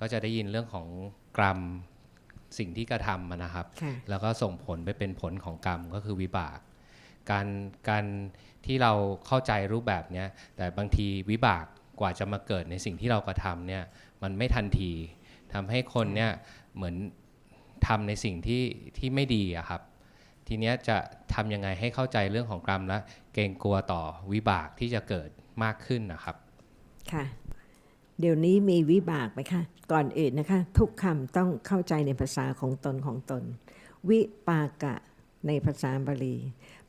ก็จะได้ยินเรื่องของกรรมสิ่งที่กระทำอะนะครับค่ะแล้วก็ส่งผลไปเป็นผลของกรรมก็คือวิบาก การการที่เราเข้าใจรูปแบบเนี้ยแต่บางทีวิบากกว่าจะมาเกิดในสิ่งที่เรากระทำเนี่ยมันไม่ทันทีทำให้คนเนี่ยเหมือนทำในสิ่งที่ที่ไม่ดีอะครับ ทีเนี้ยจะทำยังไงให้เข้าใจเรื่องของกรรมและเกรงกลัวต่อวิบากที่จะเกิดมากขึ้นนะครับ ค่ะ เดี๋ยวนี้มีวิบากไหมคะ ก่อนอื่นนะคะ ทุกคำต้องเข้าใจในภาษาของตนของตน วิปากะในภาษาบาลี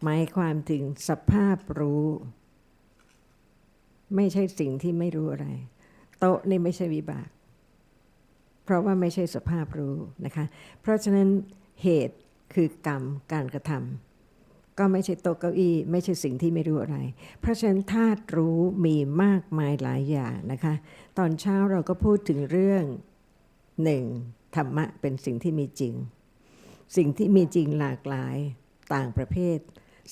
หมายความถึงสภาพรู้ ไม่ใช่สิ่งที่ไม่รู้อะไร โต๊ะนี่ไม่ใช่วิบาก เพราะว่าไม่ใช่สภาพรู้นะคะ เพราะฉะนั้นเหตุคือกรรมการกระทำ ก็ไม่ใช่โต๊ะเก้าอี้ไม่ใช่สิ่งที่ไม่รู้อะไร เพราะฉะนั้นธาตุรู้มีมากมายหลายอย่างนะคะ ตอนเช้าเราก็พูดถึงเรื่องหนึ่งธรรมะเป็นสิ่งที่มีจริง สิ่งที่มีจริงหลากหลายต่างประเภท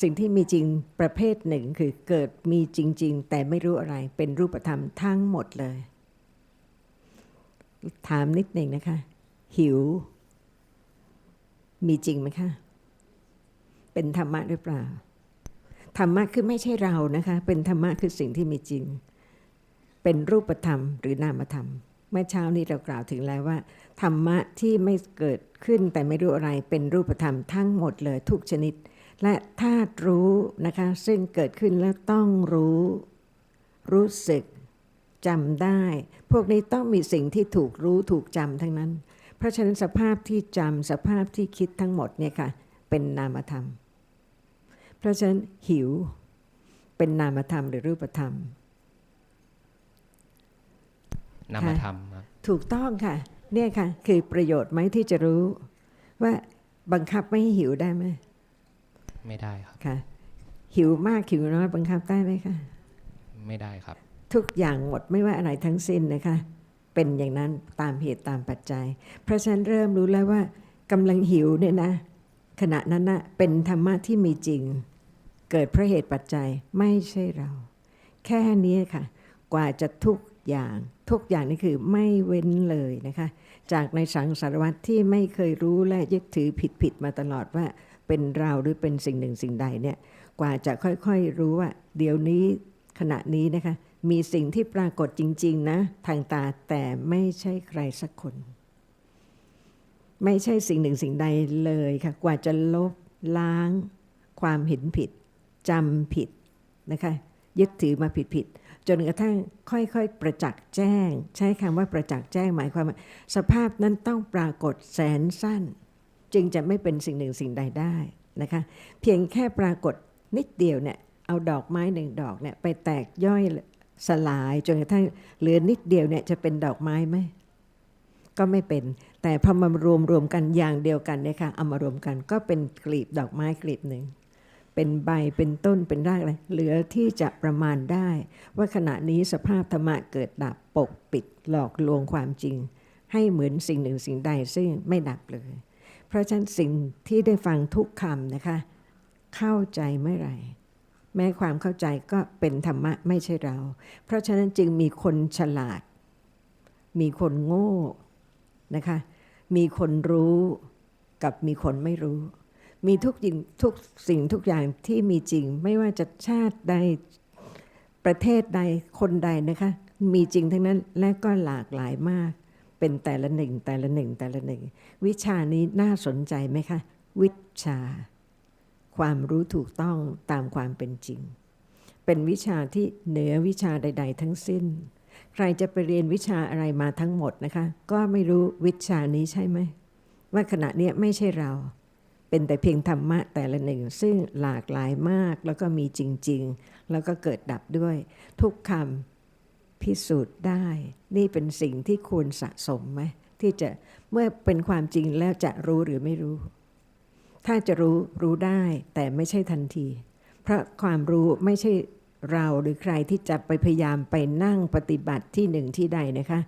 สิ่งที่มีจริงประเภทหนึ่งคือเกิดมีจริง ๆ แต่ไม่รู้อะไรเป็นรูปธรรมทั้งหมดเลย ถามนิดหนึ่งนะคะ หิว มีจริงไหมคะ เป็นธรรมะหรือเปล่า ธรรมะคือไม่ใช่เรานะคะ เป็นธรรมะคือสิ่งที่มีจริง เป็นรูปธรรมหรือนามธรรม เมื่อเช้านี้เรากล่าวถึงแล้วว่า ธรรมะที่ไม่เกิดขึ้นแต่ไม่รู้อะไรเป็นรูปธรรมทั้งหมดเลยทุกชนิด และธาตุรู้นะคะ ซึ่งเกิดขึ้นแล้วต้องรู้ รู้สึกจำได้ พวกนี้ต้องมีสิ่งที่ถูกรู้ถูกจำทั้งนั้น เพราะฉะนั้นสภาพที่จำสภาพที่คิดทั้งหมดเนี่ยค่ะ เป็นนามธรรม เพราะฉะนั้นหิวเป็นนามธรรมหรือรูปธรรม นามธรรมครับถูกต้องค่ะ เนี่ยค่ะ คือประโยชน์ไหมที่จะรู้ ว่าบังคับไม่ให้หิวได้ไหมไม่ได้ครับค่ะ หิวมากหิวน้อยบังคับได้ไหมคะไม่ได้ครับ ทุกอย่างหมดไม่ว่าอะไรทั้งสิ้นนะคะ เป็นอย่างนั้นตามเหตุตามปัจจัย เพราะฉะนั้นเริ่มรู้แล้วว่ากำลังหิวเนี่ยนะ ขณะนั้นนะเป็นธรรมะที่มีจริง เกิดเพราะเหตุปัจจัยไม่ใช่เรา แค่นี้ค่ะ กว่าจะทุกอย่างทุกอย่างนี่คือไม่เว้นเลยนะคะ จากในสังสารวัตรที่ไม่เคยรู้และยึดถือผิดๆมาตลอดว่า เป็นเราหรือเป็นสิ่งหนึ่งสิ่งใดเนี่ยกว่าจะค่อยๆรู้ว่า เดี๋ยวนี้ขณะนี้นะคะ มีสิ่งที่ปรากฏจริง ๆ นะ ทางตาแต่ไม่ใช่ใครสักคน ไม่ใช่สิ่งหนึ่งสิ่งใดเลยค่ะ กว่าจะลบล้างความเห็นผิด จำผิดนะคะยึดถือมาผิดๆจนกระทั่งค่อยๆ ประจักษ์แจ้ง ใช้คำว่าประจักษ์แจ้งหมายความว่าสภาพนั้นต้องปรากฏแสนสั้น จึงจะไม่เป็นสิ่งหนึ่งสิ่งใดได้นะคะเพียงแค่ปรากฏนิดเดียวเนี่ยเอาดอกไม้หนึ่งดอกเนี่ยไปแตกย่อยสลายจนกระทั่งเหลือนิดเดียวเนี่ยจะเป็นดอกไม้ไหมก็ไม่เป็น แต่พอมารวมรวมกันอย่างเดียวกันเนี่ยค่ะเอามารวมกันก็เป็นกลีบดอกไม้กลีบหนึ่ง เป็นใบเป็นต้นเป็นรากอะไรเหลือที่จะประมาณได้ ว่าขณะนี้สภาพธรรมะเกิดดับปกปิดหลอกลวงความจริง ให้เหมือนสิ่งหนึ่งสิ่งใดซึ่งไม่ดับเลย เพราะฉะนั้นสิ่งที่ได้ฟังทุกคำนะคะ เข้าใจเมื่อไหร่ แม้ความเข้าใจก็เป็นธรรมะไม่ใช่เรา เพราะฉะนั้นจึงมีคนฉลาด มีคนโง่นะคะ มีคนรู้กับมีคนไม่รู้ มีทุกยิงทุกสิ่งทุกอย่างที่มีจริง ไม่ว่าจะชาติใดประเทศใดคนใดนะคะ มีจริงทั้งนั้นและก็หลากหลายมาก เป็นแต่ละหนึ่งแต่ละหนึ่งแต่ละหนึ่ง วิชานี้น่าสนใจไหมคะ วิชา ความรู้ถูกต้องตามความเป็นจริง เป็นวิชาที่เหนือวิชาใด ๆ ทั้งสิ้น ใครจะไปเรียนวิชาอะไรมาทั้งหมดนะคะ ก็ไม่รู้วิชานี้ใช่ไหมว่าขณะนี้ไม่ใช่เรา เป็นแต่เพียงธรรมะแต่ละหนึ่ง ซึ่งหลากหลายมากแล้วก็มีจริง ๆ แล้วก็เกิดดับด้วย ทุกคำพิสูจน์ได้ นี่เป็นสิ่งที่ควรสะสมไหมที่จะเมื่อเป็นความจริงแล้วจะรู้หรือไม่รู้ ถ้าจะรู้รู้ได้แต่ไม่ใช่ทันที เพราะความรู้ไม่ใช่เราหรือใครที่จะไปพยายามไปนั่งปฏิบัติที่หนึ่งที่ใดนะคะ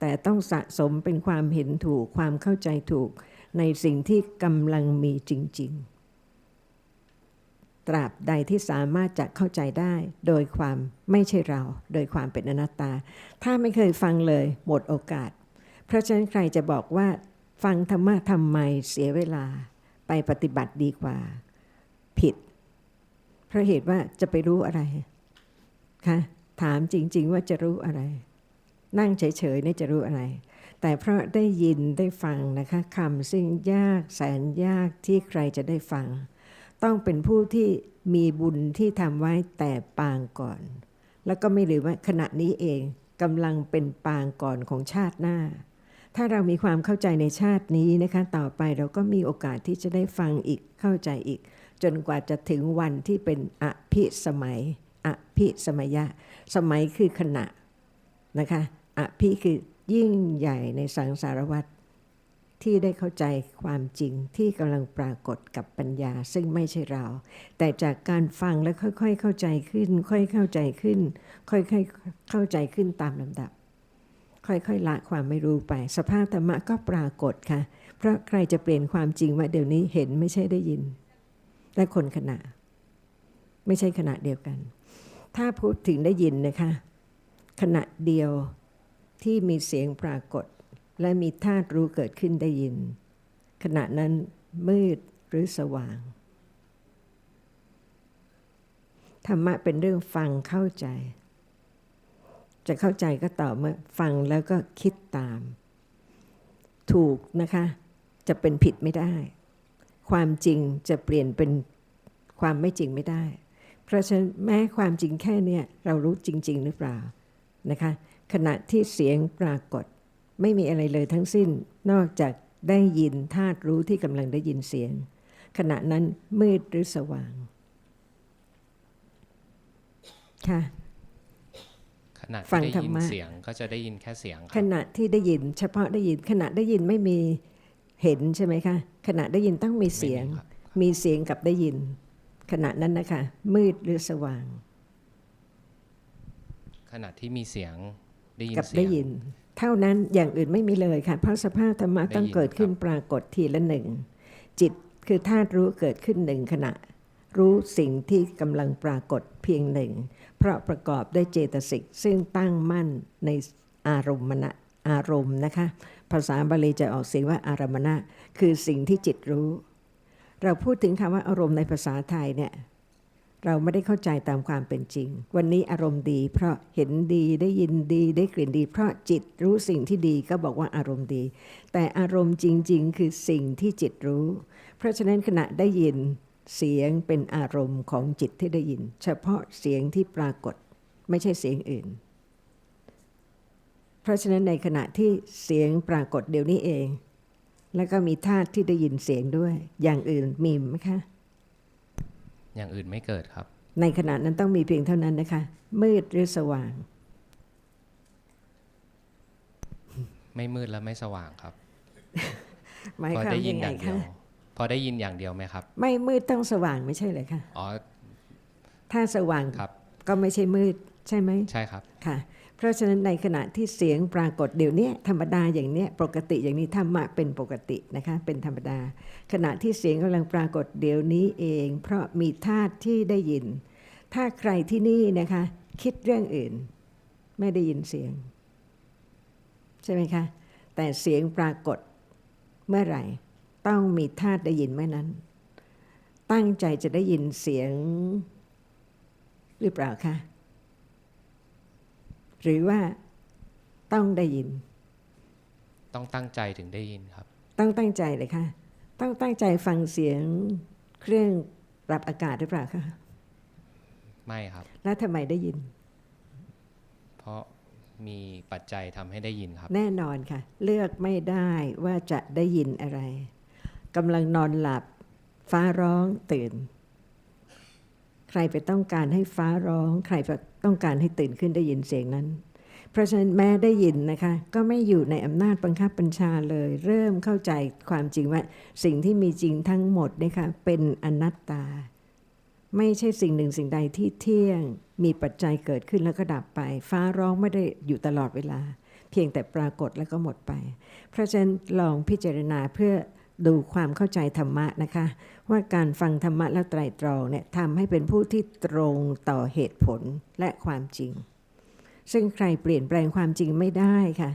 แต่ต้องสะสมเป็นความเห็นถูกความเข้าใจถูก ในสิ่งที่กำลังมีจริง ๆ ตราบใดที่สามารถจะเข้าใจได้โดยความไม่ใช่เรา โดยความเป็นอนัตตา ถ้าไม่เคยฟังเลยหมดโอกาส เพราะฉะนั้นใครจะบอกว่า ฟังธรรมะทำไมเสียเวลาไปปฏิบัติดีกว่า ผิด เพราะเหตุว่าจะไปรู้อะไรคะถามจริง ๆ ว่าจะรู้อะไร นั่งเฉยๆนี่จะรู้อะไร แต่เพราะได้ยินได้ฟังนะคะคำซึ่งยากแสนยากที่ใครจะได้ฟัง ต้องเป็นผู้ที่มีบุญที่ทำไว้แต่ปางก่อน แล้วก็ไม่ลืมว่าขณะนี้เองกำลังเป็นปางก่อนของชาติหน้า ถ้าเรามีความเข้าใจในชาตินี้นะคะต่อไปเราก็มีโอกาสที่จะได้ฟังอีกเข้าใจอีก จนกว่าจะถึงวันที่เป็นอภิสมัยอภิสมัยะ สมัยคือขณะนะคะอภิคือ ยิ่งใหญ่ในสังสารวัตรที่ได้เข้าใจความจริงที่กำลังปรากฏกับปัญญาซึ่งไม่ใช่เรา แต่จากการฟังแล้วค่อยๆ เข้าใจขึ้น ค่อยเข้าใจขึ้น ค่อยๆเข้าใจขึ้นตามลำดับ ค่อยๆละความไม่รู้ไป สภาพธรรมะก็ปรากฏค่ะ เพราะใครจะเปลี่ยนความจริงว่าเดี๋ยวนี้เห็นไม่ใช่ได้ยิน และคนขณะ ไม่ใช่ขณะเดียวกัน ถ้าพูดถึงได้ยินนะคะ ขณะเดียว ที่มีเสียงปรากฏ และมีธาตุรู้เกิดขึ้นได้ยิน ขณะนั้นมืดหรือสว่าง ธรรมะเป็นเรื่องฟังเข้าใจ จะเข้าใจก็ต่อเมื่อฟังแล้วก็คิดตาม ถูกนะคะ จะเป็นผิดไม่ได้ ความจริงจะเปลี่ยนเป็นความไม่จริงไม่ได้ เพราะฉะนั้นแม้ความจริงแค่เนี้ยเรารู้จริง ๆ หรือเปล่านะคะ ขณะที่เสียงปรากฏ ไม่มีอะไรเลยทั้งสิ้น นอกจากได้ยินธาตุรู้ที่กำลังได้ยินเสียง ขณะนั้นมืดหรือสว่าง ค่ะขณะฟัที่งได้ธรยิรนมะเสียงก็จะได้ยินแค่เสียงคขรับณะที่ได้ยินเฉพาะได้ยิน ขณะได้ยินไม่มีเห็นใช่ไหมคะขณะได้ยินต้องมีเสียงไม่มีครับมีเสียงกับได้ยิน ขณะนั้นนะคะ มืดหรือสว่าง ขณะที่มีเสียง ได้ยินกับเสีได้ยงยิน เท่านั้นอย่างอื่นไม่มีเลยค่ะ เพราะสภาพธรรมะได้ยินต้องเกิดขึ้นครับปรากฏทีละหนึ่ง จิตคือธาตุรู้เกิดขึ้นหนึ่งขณะ รู้สิ่งที่กำลังปรากฏเพียงหนึ่ง เพราะประกอบด้วยเจตสิกซึ่งตั้งมั่นในอารมณ์มณะอารมณ์นะคะ ภาษาบาลีจะออกเสียงว่าอารมณะ คือสิ่งที่จิตรู้ เราพูดถึงคำว่าอารมณ์ในภาษาไทยเนี่ย เราไม่ได้เข้าใจตามความเป็นจริง วันนี้อารมณ์ดี เพราะเห็นดีได้ยินดีได้กลิ่นดี เพราะจิตรู้สิ่งที่ดีก็บอกว่าอารมณ์ดี แต่อารมณ์จริง ๆ คือสิ่งที่จิตรู้ เพราะฉะนั้นขณะได้ยินเสียงเป็นอารมณ์ของจิตที่ได้ยิน เฉพาะเสียงที่ปรากฏไม่ใช่เสียงอื่น เพราะฉะนั้นในขณะที่เสียงปรากฏเดี๋ยวนี้เอง แล้วก็มีธาตุที่ได้ยินเสียงด้วย อย่างอื่นมีไหมคะ อย่างอื่นไม่เกิดครับ ในขณะนั้นต้องมีเพียงเท่านั้นนะคะ มืดหรือสว่าง ไม่มืดและไม่สว่างครับหมายพอความได้ยิยันงอไงย่างเดียคะวพอได้ยินอย่างเดียวไหมครับ ไม่มืดต้องสว่างไม่ใช่เลยค่ะอ๋อถ้าสว่างครับ ก็ไม่ใช่มืดใช่ไหมใช่ครับค่ะ เพราะฉะนั้นในขณะที่เสียงปรากฏเดี๋ยวนี้ธรรมดาอย่างนี้ปกติอย่างนี้ธรรมะเป็นปกตินะคะเป็นธรรมดา ขณะที่เสียงกำลังปรากฏเดี๋ยวนี้เอง เพราะมีธาตุที่ได้ยิน ถ้าใครที่นี่นะคะคิดเรื่องอื่น ไม่ได้ยินเสียง ใช่ไหมคะ แต่เสียงปรากฏเมื่อไหร่ ต้องมีธาตุได้ยินเมื่อนั้น ตั้งใจจะได้ยินเสียงหรือเปล่าคะ หรือว่าต้องได้ยิน ต้องตั้งใจถึงได้ยินครับ ต้องตั้งใจเลยค่ะ ต้องตั้งใจฟังเสียงเครื่องปรับอากาศหรือเปล่าคะไม่ครับ แล้วทำไมได้ยิน เพราะมีปัจจัยทำให้ได้ยินครับ แน่นอนค่ะ เลือกไม่ได้ว่าจะได้ยินอะไรกำลังนอนหลับ ฟ้าร้องตื่น ใครไปต้องการให้ฟ้าร้อง ใครไปต้องการให้ตื่นขึ้นได้ยินเสียงนั้น เพราะฉะนั้นแม้ได้ยินนะคะ ก็ไม่อยู่ในอำนาจบังคับบัญชาเลย เริ่มเข้าใจความจริงว่า สิ่งที่มีจริงทั้งหมดนะคะเป็นอนัตตา ไม่ใช่สิ่งหนึ่งสิ่งใดที่เที่ยง มีปัจจัยเกิดขึ้นแล้วก็ดับไป ฟ้าร้องไม่ได้อยู่ตลอดเวลา เพียงแต่ปรากฏแล้วก็หมดไป เพราะฉะนั้นลองพิจารณาเพื่อดูความเข้าใจธรรมะนะคะ ว่าการฟังธรรมะแล้วไตรตรองเนี่ยทำให้เป็นผู้ที่ตรงต่อเหตุผลและความจริง ซึ่งใครเปลี่ยนแปลงความจริงไม่ได้ค่ะ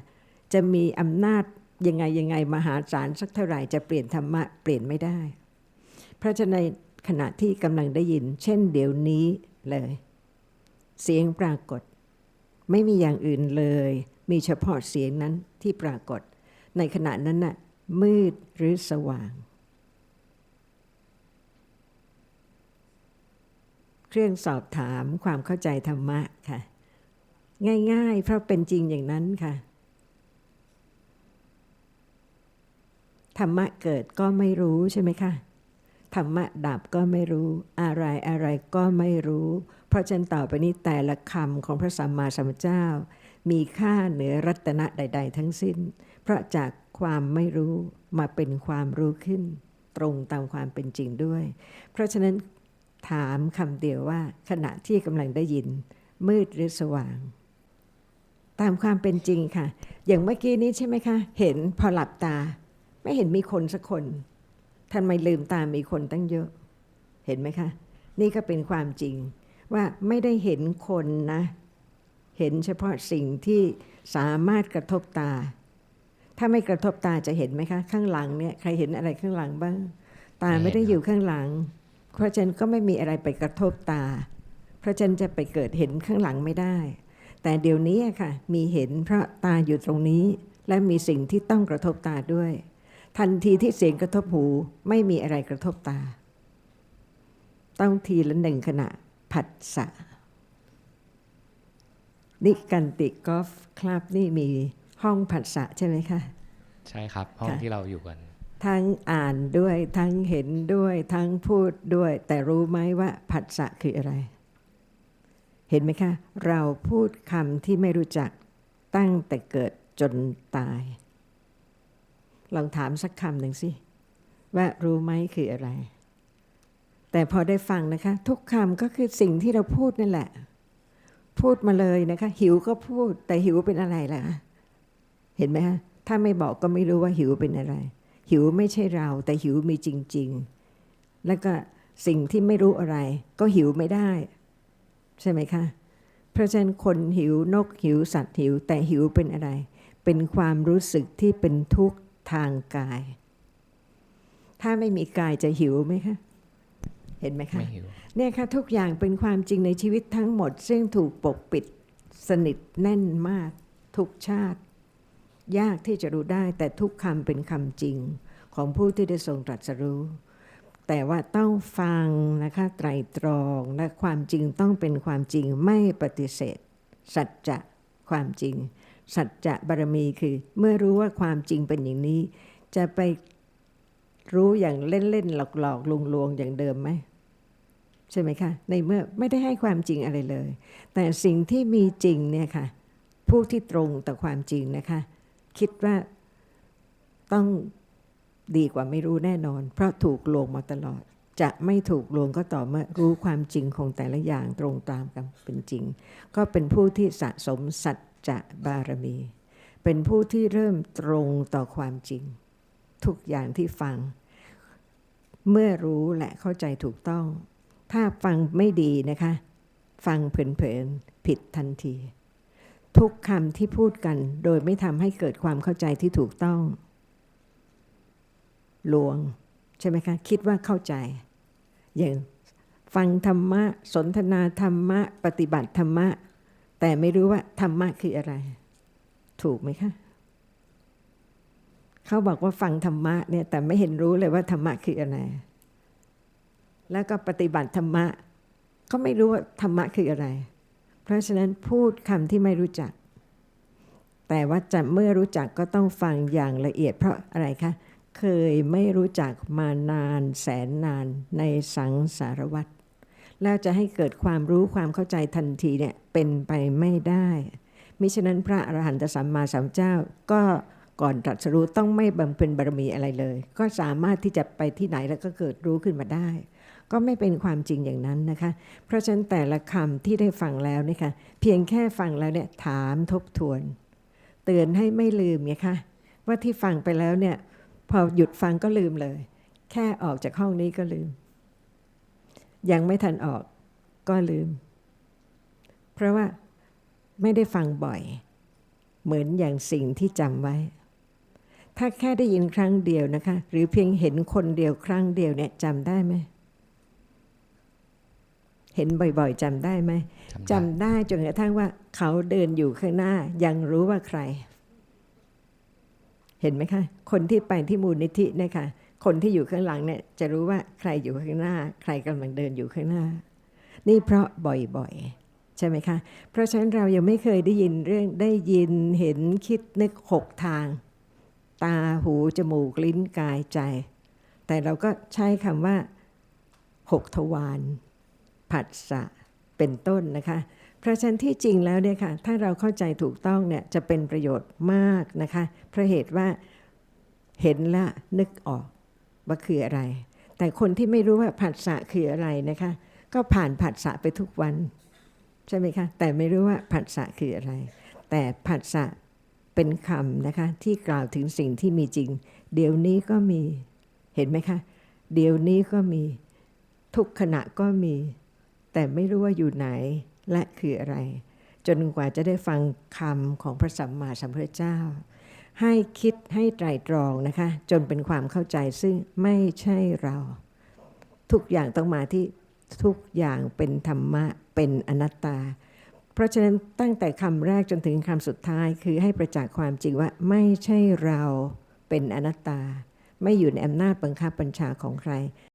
จะมีอำนาจยังไงยังไงมหาศาลสักเท่าไหร่จะเปลี่ยนธรรมะเปลี่ยนไม่ได้ เพราะฉะนั้นในขณะที่กำลังได้ยิน เช่นเดี๋ยวนี้เลย เสียงปรากฏ ไม่มีอย่างอื่นเลย มีเฉพาะเสียงนั้นที่ปรากฏ ในขณะนั้นน่ะมืดหรือสว่าง เครื่องสอบถามความเข้าใจธรรมะค่ะ ง่าย ๆ เพราะเป็นจริงอย่างนั้นค่ะ ธรรมะเกิดก็ไม่รู้ใช่ไหมคะธรรมะดับก็ไม่รู้อะไรอะไรก็ไม่รู้ เพราะฉะนั้นต่อไปนี้แต่ละคำของพระสัมมาสัมพุทธเจ้า มีค่าเหนือรัตนะใด ๆ ทั้งสิ้น เพราะจากความไม่รู้มาเป็นความรู้ขึ้น ตรงตามความเป็นจริงด้วย เพราะฉะนั้น ถามคำเดียวว่าขณะที่กำลังได้ยิน มืดหรือสว่าง ตามความเป็นจริงค่ะ อย่างเมื่อกี้นี้ใช่ไหมคะ เห็นพอหลับตา ไม่เห็นมีคนสักคนท่านไม่ลืมตามีคนตั้งเยอะ เห็นไหมคะ นี่ก็เป็นความจริงว่าไม่ได้เห็นคนนะ เห็นเฉพาะสิ่งที่สามารถกระทบตา ถ้าไม่กระทบตาจะเห็นไหมคะ ข้างหลังเนี่ยใครเห็นอะไรข้างหลังบ้าง ตาไม่ได้อยู่ข้างหลัง เพราะฉะนั้นก็ไม่มีอะไรไปกระทบตา เพราะฉะนั้นจะไปเกิดเห็นข้างหลังไม่ได้ แต่เดี๋ยวนี้อะค่ะ มีเห็นเพราะตาอยู่ตรงนี้ และมีสิ่งที่ต้องกระทบตาด้วย ทันทีที่เสียงกระทบหูไม่มีอะไรกระทบตา ต้องทีละหนึ่งขณะผัสสะนี่กันติกอล์ฟคลับนี่มีห้องผัสสะใช่ไหมคะ ใช่ครับ ห้องค่ะที่เราอยู่กัน ทั้งอ่านด้วยทั้งเห็นด้วยทั้งพูดด้วย แต่รู้ไหมว่าผัสสะคืออะไร เห็นไหมคะ เราพูดคำที่ไม่รู้จักตั้งแต่เกิดจนตาย ลองถามสักคำหนึ่งสิว่ารู้ไหมคืออะไร แต่พอได้ฟังนะคะ ทุกคำก็คือสิ่งที่เราพูดนั่นแหละ พูดมาเลยนะคะ หิวก็พูด แต่หิวเป็นอะไรล่ะคะเห็นไหมคะถ้าไม่บอกก็ไม่รู้ว่าหิวเป็นอะไร หิวไม่ใช่เรา แต่หิวมีจริง ๆ แล้วก็สิ่งที่ไม่รู้อะไร ก็หิวไม่ได้ ใช่ไหมคะเพราะฉะนั้นคนหิวนกหิวสัตว์หิว แต่หิวเป็นอะไร เป็นความรู้สึกที่เป็นทุกข์ทางกาย ถ้าไม่มีกายจะหิวไหมคะเห็นไหมคะไม่หิวเนี่ยค่ะทุกอย่างเป็นความจริงในชีวิตทั้งหมด ซึ่งถูกปกปิดสนิทแน่นมากทุกชาติ ยากที่จะรู้ได้แต่ทุกคำเป็นคำจริงของผู้ที่ได้ทรงตรัสรู้ แต่ว่าต้องฟังนะคะไตรตรองและความจริงต้องเป็นความจริงไม่ปฏิเสธ สัจจะความจริง สัจจะบารมีคือ เมื่อรู้ว่าความจริงเป็นอย่างนี้ จะไปรู้อย่างเล่นๆหลอกๆลวงๆอย่างเดิมไหมใช่ไหมคะในเมื่อไม่ได้ให้ความจริงอะไรเลย แต่สิ่งที่มีจริงเนี่ยค่ะผู้ที่ตรงต่อความจริงนะคะ คิดว่าต้องดีกว่าไม่รู้แน่นอน เพราะถูกลวงมาตลอด จะไม่ถูกลวงก็ต่อเมื่อรู้ความจริงของแต่ละอย่างตรงตามกันเป็นจริง ก็เป็นผู้ที่สะสมสัจจะบารมี เป็นผู้ที่เริ่มตรงต่อความจริง ทุกอย่างที่ฟัง เมื่อรู้และเข้าใจถูกต้อง ถ้าฟังไม่ดีนะคะ ฟังเพลินๆผิดทันที ทุกคำที่พูดกัน โดยไม่ทำให้เกิดความเข้าใจที่ถูกต้อง ลวง ใช่ไหมคะ คิดว่าเข้าใจ อย่างฟังธรรมะ สนทนาธรรมะ ปฏิบัติธรรมะ แต่ไม่รู้ว่าธรรมะคืออะไร ถูกไหมคะ เขาบอกว่าฟังธรรมะเนี่ยแต่ไม่เห็นรู้เลยว่าธรรมะคืออะไร แล้วก็ปฏิบัติธรรมะ ก็ไม่รู้ว่าธรรมะคืออะไร เพราะฉะนั้นพูดคำที่ไม่รู้จัก แต่ว่าจะเมื่อรู้จักก็ต้องฟังอย่างละเอียด เพราะอะไรคะ เคยไม่รู้จักมานานแสนนานในสังสารวัตรแล้วจะให้เกิดความรู้ความเข้าใจทันทีเนี่ยเป็นไปไม่ได้ มิฉะนั้นพระอรหันตสัมมาสัมพุทธเจ้าก็ก่อนตรัสรู้ต้องไม่บำเพ็ญบารมีอะไรเลย ก็สามารถที่จะไปที่ไหนแล้วก็เกิดรู้ขึ้นมาได้ ก็ไม่เป็นความจริงอย่างนั้นนะคะ เพราะฉะนั้นแต่ละคำที่ได้ฟังแล้วนี่ยค่ะเพียงแค่ฟังแล้วเนี่ยถามทบทวน เตือนให้ไม่ลืมไงคะว่าที่ฟังไปแล้วเนี่ยพอหยุดฟังก็ลืมเลย แค่ออกจากห้องนี้ก็ลืม ยังไม่ทันออกก็ลืม เพราะว่าไม่ได้ฟังบ่อย เหมือนอย่างสิ่งที่จำไว้ ถ้าแค่ได้ยินครั้งเดียวนะคะ หรือเพียงเห็นคนเดียวครั้งเดียวเนี่ยจำได้ไหม เห็นบ่อยๆจำได้ไหมจำได้จำได้จนกระทั่งว่าเขาเดินอยู่ข้างหน้า ยังรู้ว่าใคร เห็นไหมคะ คนที่ไปที่มูลนิธิเนี่ยค่ะคนที่อยู่ข้างหลังเนี่ยจะรู้ว่าใครอยู่ข้างหน้า ใครกำลังเดินอยู่ข้างหน้า นี่เพราะบ่อยๆ ใช่ไหมคะ เพราะฉะนั้นเรายังไม่เคยได้ยินเรื่องได้ยินเห็นคิดนึกหกทาง ตาหู จมูก ลิ้นกายใจ แต่เราก็ใช้คำว่าหกทวาร ผัสสะเป็นต้นนะคะเพราะฉะนั้นที่จริงแล้วเนี่ยค่ะถ้าเราเข้าใจถูกต้องเนี่ยจะเป็นประโยชน์มากนะคะเพราะเหตุว่าเห็นละนึกออกว่าคืออะไร แต่คนที่ไม่รู้ว่าผัสสะคืออะไรนะคะ ก็ผ่านผัสสะไปทุกวัน ใช่ไหมคะ แต่ไม่รู้ว่าผัสสะคืออะไร แต่ผัสสะเป็นคำนะคะ ที่กล่าวถึงสิ่งที่มีจริง เดี๋ยวนี้ก็มีเห็นไหมคะ เดี๋ยวนี้ก็มีทุกขณะก็มี แต่ไม่รู้ว่าอยู่ไหนและคืออะไร จนกว่าจะได้ฟังคำของพระสัมมาสัมพุทธเจ้า ให้คิดให้ไตรตรองนะคะ จนเป็นความเข้าใจซึ่งไม่ใช่เรา ทุกอย่างต้องมาที่ทุกอย่างเป็นธรรมะเป็นอนัตตา เพราะฉะนั้นตั้งแต่คำแรกจนถึงคำสุดท้ายคือให้ประจักษ์ความจริงว่าไม่ใช่เราเป็นอนัตตา ไม่อยู่ในอำนาจบังคับบัญชาของใคร